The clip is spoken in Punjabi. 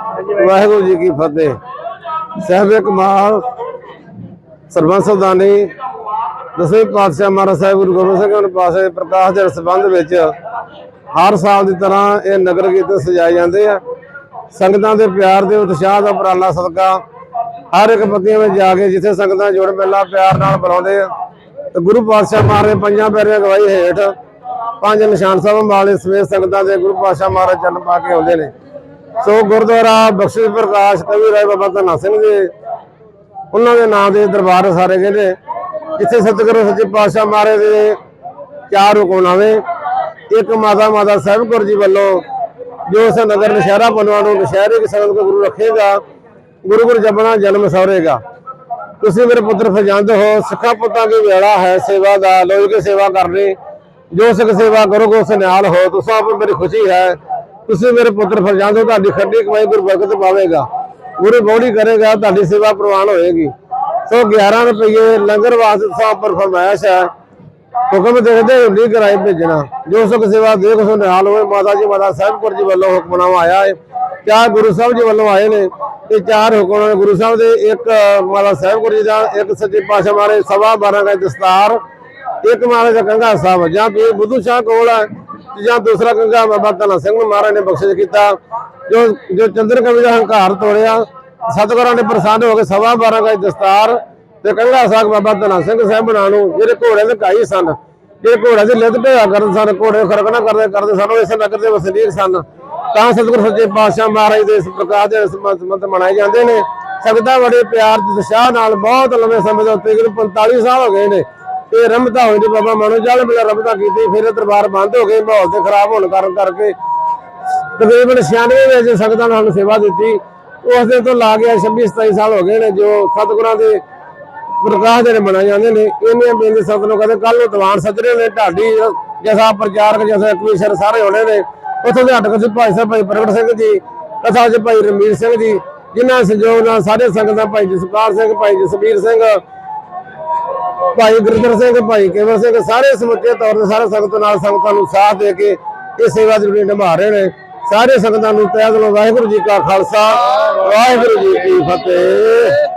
ਵਾਹਿਗੁਰੂ ਜੀ ਕੀ ਫਤਿਹ। ਸਹਿਬੇ ਕਮਾਲ, ਸਰਬੰਸ ਸੌਦਾਨੀ ਦਸਵੇਂ ਪਾਤਸ਼ਾਹ ਮਹਾਰਾਜ ਸਾਹਿਬ ਗੁਰੂ ਗੋਬਿੰਦ ਸਿੰਘ ਜੀ ਪਾਸੇ ਪ੍ਰਕਾਸ਼ ਦੇ ਸੰਬੰਧ ਵਿੱਚ ਹਰ ਸਾਲ ਦੀ ਤਰ੍ਹਾਂ ਇਹ ਨਗਰ ਕੀਰਤਨ ਸਜਾਏ ਜਾਂਦੇ ਆ। ਸੰਗਤਾਂ ਦੇ ਪਿਆਰ ਦੇ ਉਤਸ਼ਾਹ ਦਾ ਉਪਰਾਲਾ ਸਦਕਾ ਹਰ ਇੱਕ ਪੱਤੀਆਂ ਵਿੱਚ ਜਾ ਕੇ ਜਿੱਥੇ ਸੰਗਤਾਂ ਜੁੜ ਮੇਲਾ ਪਿਆਰ ਨਾਲ ਬੁਲਾਉਂਦੇ ਆ। ਤੇ ਗੁਰੂ ਪਾਤਸ਼ਾਹ ਮਹਾਰਾਜ ਪੰਜਾਂ ਪੈਰਿਆਂ ਗਵਾਹੀ ਹੇਠ ਪੰਜ ਨਿਸ਼ਾਨ ਸਾਹਿਬ ਵਾਲੇ ਸਮੇਤ ਸੰਗਤਾਂ ਦੇ ਗੁਰੂ ਪਾਤਸ਼ਾਹ ਮਹਾਰਾਜ ਚਰਨ ਪਾ ਕੇ ਆਉਂਦੇ ਨੇ। ਸੋ ਗੁਰਦੁਆਰਾ ਬਖਸ਼ਿਸ਼ ਪ੍ਰਕਾਸ਼ ਕਵੀ ਰਾਏ ਬਾਬਾ ਧੰਨਾ ਸਿੰਘ ਜੀ, ਉਹਨਾਂ ਦੇ ਨਾਂ ਦੇ ਦਰਬਾਰ ਸਾਰੇ ਕਹਿੰਦੇ ਜਿੱਥੇ ਸਤਿਗੁਰੂ ਸੱਚੇ ਪਾਤਸ਼ਾਹ ਮਹਾਰਾਜ ਦੇ ਚਾਰ ਹੁਕਮਨਾਮੇ ਇੱਕ ਮਾਤਾ ਮਾਤਾ ਸਾਹਿਬ ਕੌਰ ਜੀ ਵੱਲੋਂ, ਜੋ ਉਸ ਨਗਰ ਨਸ਼ਹਿਰਾ ਪਨਵਾ ਨੂੰ ਨਸ਼ਹਿਰੇ ਕਿਸਮ ਕੋ ਗੁਰੂ ਰੱਖੇਗਾ, ਗੁਰੂ ਗੁਰ ਜਪਣਾ ਜਨਮ ਸਵਰੇਗਾ ਤੁਸੀਂ ਮੇਰੇ ਪੁੱਤਰ ਫਜੰਦ ਹੋ, ਸਿੱਖਾ ਪੁੱਤਾਂ ਦੀ ਵੇਲਾ ਹੈ, ਸੇਵਾ ਦਾ ਲੋਈ ਕੇ ਸੇਵਾ ਕਰਨੀ, ਜੋ ਸਿੱਖ ਸੇਵਾ ਕਰੋਗੇ ਉਸ ਨਾਲ ਹੋ, ਤੁਸੀਂ ਆਪ ਮੇਰੀ ਖੁਸ਼ੀ ਹੈ। ਤੁਸੀਂ ਮੇਰੇ ਪੁੱਤਰ ਫਰਜ਼ੰਦ ਹੋ ਤੁਹਾਡੀ ਖੱਡੀ ਕਮਾਈ ਗੁਰੂ ਪਾਵੇਗਾ। ਗੁਰੂ ਬੋੜੀ ਕਰੇਗਾ, ਤੁਹਾਡੀ ਸੇਵਾ ਪ੍ਰਵਾਨ ਹੋਏਗੀ। ਸੋ 11 ਰੁਪਏ ਲੰਗਰ ਵਾਸਤੇ ਸਾਹਿਬ ਪਰ ਫਰਮਾਇਸ਼ ਹੈ। ਹੁਕਮ ਦੇਖਦੇ ਹੁੰਦੀ ਕਰਾਈ ਭੇਜਣਾ। ਜੋ ਸੁਖ ਸੇਵਾ ਦੇਖ ਸੋ ਨਿਹਾਲ ਹੋਏ ਮਾਤਾ ਜੀ, ਮਾਤਾ ਸਾਹਿਬ ਕੌਰ ਜੀ ਵੱਲੋਂ ਹੁਕਮਨਾਮਾ ਆਇਆ ਹੈ। ਚਾਰ ਗੁਰੂ ਸਾਹਿਬ ਜੀ ਵੱਲੋਂ ਆਏ ਨੇ ਤੇ ਚਾਰ ਹੁਕਮ ਗੁਰੂ ਸਾਹਿਬ ਦੇ ਇੱਕ ਮਾਤਾ ਸਾਹਿਬ ਕੌਰ ਜੀ ਦਾ, ਇੱਕ ਸੱਚੇ ਪਾਤਸ਼ਾਹ ਮਾਰੇ ਸਵਾ 12 ਦਾ ਦਸਤਾਰ, ਇੱਕ ਮਹਾਰਾਜ ਦਾ ਕੰਗਾ ਸਾਹਿਬ। ਜਾਂ ਪੀਰ ਬੁੱਧੂ ਸ਼ਾਹ ਕੋਲ ਹੈ। ਜਾਂ ਦੂਸਰਾ ਕੰਗਾ ਬਾਬਾ ਧੰਨਾ ਸਿੰਘ ਨੂੰ ਮਹਾਰਾਜ ਨੇ ਬਖਸ਼ਿਸ਼ ਕੀਤਾ, ਜੋ ਜੋ ਚੰਦਰ ਕਵੀ ਦਾ ਹੰਕਾਰ ਤੋੜਿਆ, ਸਤਿਗੁਰਾਂ ਨੇ ਪ੍ਰਸੰਨ ਹੋ ਕੇ ਸਵਾ 12 ਦਾ ਦਸਤਾਰ ਤੇ ਕੰਗਾ ਸਾਹਿਬ ਬਾਬਾ ਧੰਨਾ ਸਿੰਘ ਸਾਹਿਬ ਨੂੰ, ਜਿਹੜੇ ਘੋੜੇ ਦੇ ਕਾਈ ਸਨ, ਜਿਹੜੇ ਘੋੜੇ ਦੇ ਲਿੱਤ ਢੇਆ ਕਰਨ ਸਨ ਘੋੜੇ ਖਰਕ ਨਾ ਕਰਦੇ ਕਰਦੇ ਸਨ ਇਸ ਨਗਰ ਦੇ ਵਸਨੀਕ ਸਨ। ਤਾਂ ਸਤਿਗੁਰ ਸੱਚੇ ਪਾਤਸ਼ਾਹ ਮਹਾਰਾਜ ਦੇ ਇਸ ਪ੍ਰਕਾਰ ਦੇ ਸੰਬੰਧ ਮਨਾਏ ਜਾਂਦੇ ਨੇ। ਸੰਗਤਾਂ ਬੜੇ ਪਿਆਰ ਤੇ ਉਤਸ਼ਾਹ ਨਾਲ, ਬਹੁਤ ਲੰਮੇ ਸਮੇਂ ਤੋਂ ਤਕਰੀਬਨ 45 ਸਾਲ ਹੋ ਗਏ ਨੇ। ਤੇ ਰਮਤਾ ਹੋਈ ਜੀ ਬਾਬਾ ਮਨੋ ਜਲ ਮਿਲਾ ਰਮਤਾ ਕੀਤੀ, ਫਿਰ ਦਰਬਾਰ ਬੰਦ ਹੋ ਗਏ, ਮਾਹੌਲ ਤੇ ਖਰਾਬ ਹੋਣ ਕਾਰਨ ਕਰਕੇ ਤਕਰੀਬਨ 96 ਵਿੱਚ ਸੰਗਤਾਂ ਨੇ ਸਾਨੂੰ ਸੇਵਾ ਦਿੱਤੀ। ਉਸ ਦਿਨ ਤੋਂ ਲਾ ਗਿਆ 26 27 ਸਾਲ ਹੋ ਗਏ ਨੇ, ਜੋ ਸਤਿਗੁਰਾਂ ਦੇ ਪ੍ਰਕਾਸ਼ ਜਿਹੜੇ ਮਨਾਏ ਜਾਂਦੇ ਨੇ ਇਹਨੇ ਬੇਨਤੀ ਸਤ ਨੂੰ ਕਹਿੰਦੇ ਕੱਲ ਨੂੰ ਦੀਵਾਨ ਸੱਜਰੇ ਨੇ, ਢਾਡੀ, ਜੈਸਾ ਪ੍ਰਚਾਰਕ, ਜਸਾ ਕਮਿਸ਼ਨਰ ਸਾਰੇ ਹੋਣੇ ਨੇ, ਉੱਥੋਂ ਦੇ ਹੱਟਕ ਚ ਭਾਈ ਸਾਹਿਬ, ਭਾਈ ਪ੍ਰਗਟ ਸਿੰਘ ਜੀ ਕਥਾ ਚ ਭਾਈ ਰਮੀਰ ਸਿੰਘ ਜੀ, ਜਿਨ੍ਹਾਂ ਸਹਿਯੋਗ ਨਾਲ ਸਾਰੇ ਸੰਗਤਾਂ, ਭਾਈ ਜਸਪਾਲ ਸਿੰਘ, ਭਾਈ ਜਸਵੀਰ ਸਿੰਘ ਭਾਈ ਗੁਰਦਰ ਸਿੰਘ, ਭਾਈ ਕੇਵਰ ਸਿੰਘ ਸਾਰੇ ਸਮੁੱਚੇ ਤੌਰ ਤੇ ਸਾਰੇ ਸੰਗਤ ਨਾਲ ਸੰਗਤਾਂ ਨੂੰ ਸਾਥ ਦੇ ਕੇ ਇਹ ਸੇਵਾ ਜਿਹੜੀ ਨਿਭਾ ਰਹੇ ਨੇ। ਸਾਰੇ ਸੰਗਤਾਂ ਨੂੰ ਤਹਿ ਦਿਲੋਂ ਵਾਹਿਗੁਰੂ ਜੀ ਕਾ ਖਾਲਸਾ, ਵਾਹਿਗੁਰੂ ਜੀ ਕੀ ਫਤਿਹ।